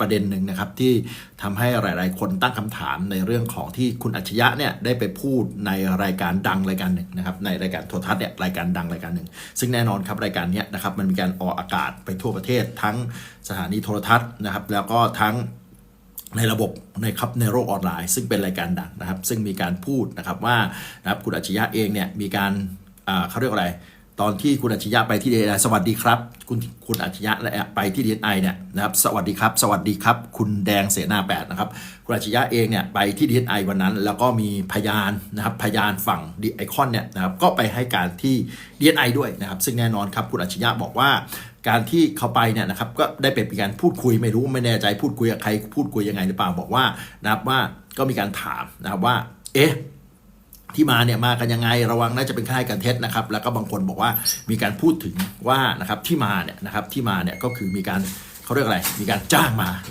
ประเด็นหนึ่งนะครับที่ทำให้หลาย ๆ คนตั้งคำถามในเรื่องของที่คุณอัจฉริยะเนี่ยได้ไปพูดในรายการดังรายการหนึ่งนะครับในรายการโทรทัศน์เนี่ยรายการดังรายการหนึ่ง ซึ่งแน่นอนครับรายการนี้นะครับมันมีการออกอากาศไปทั่วประเทศ ทั้งสถานีโทรทัศน์นะครับแล้วก็ทั้งในระบบในครับในโลกออนไลน์ ซึ่งเป็นรายการดังนะครับ ซึ่งมีการพูดนะครับว่านะครับคุณอัจฉริยะเองเนี่ยมีการเขาเรียกว่าอะไร ตอนที่คุณอัจฉริยะไปที่ดีสวัสดีครับ คุณคุณอัจฉริยะและไปที่ดีไอเนี่ยนะครับสวัสดีครับ สวัสดีครับ คุณแดงเสนาแปดนะครับคุณอัจฉริยะเองเนี่ยไปที่ดีไอวันนั้น แล้วก็มีพยานนะครับพยานฝั่งดีไอคอนเนี่ยนะครับก็ไปให้การที่ดีไอด้วยนะครับ ซึ่งแน่นอนครับคุณอัจฉริยะบอกว่าการที่เขาไปเนี่ยนะครับก็ได้เป็นการพูดคุยไม่รู้ไม่แน่ใจพูดคุยกับใครพูดคุยยังไงหรือเปล่าบอกว่านะครับว่าก็มีการถามนะครับว่า เอ๊ะ ที่มาเนี่ยมากันยังไงระวังน่าจะเป็นค่ายกันเท็จนะครับ แล้วก็บางคนบอกว่ามีการพูดถึงว่านะครับที่มาเนี่ยนะครับที่มาเนี่ยก็คือมีการเขาเรียกอะไรมีการจ้างมา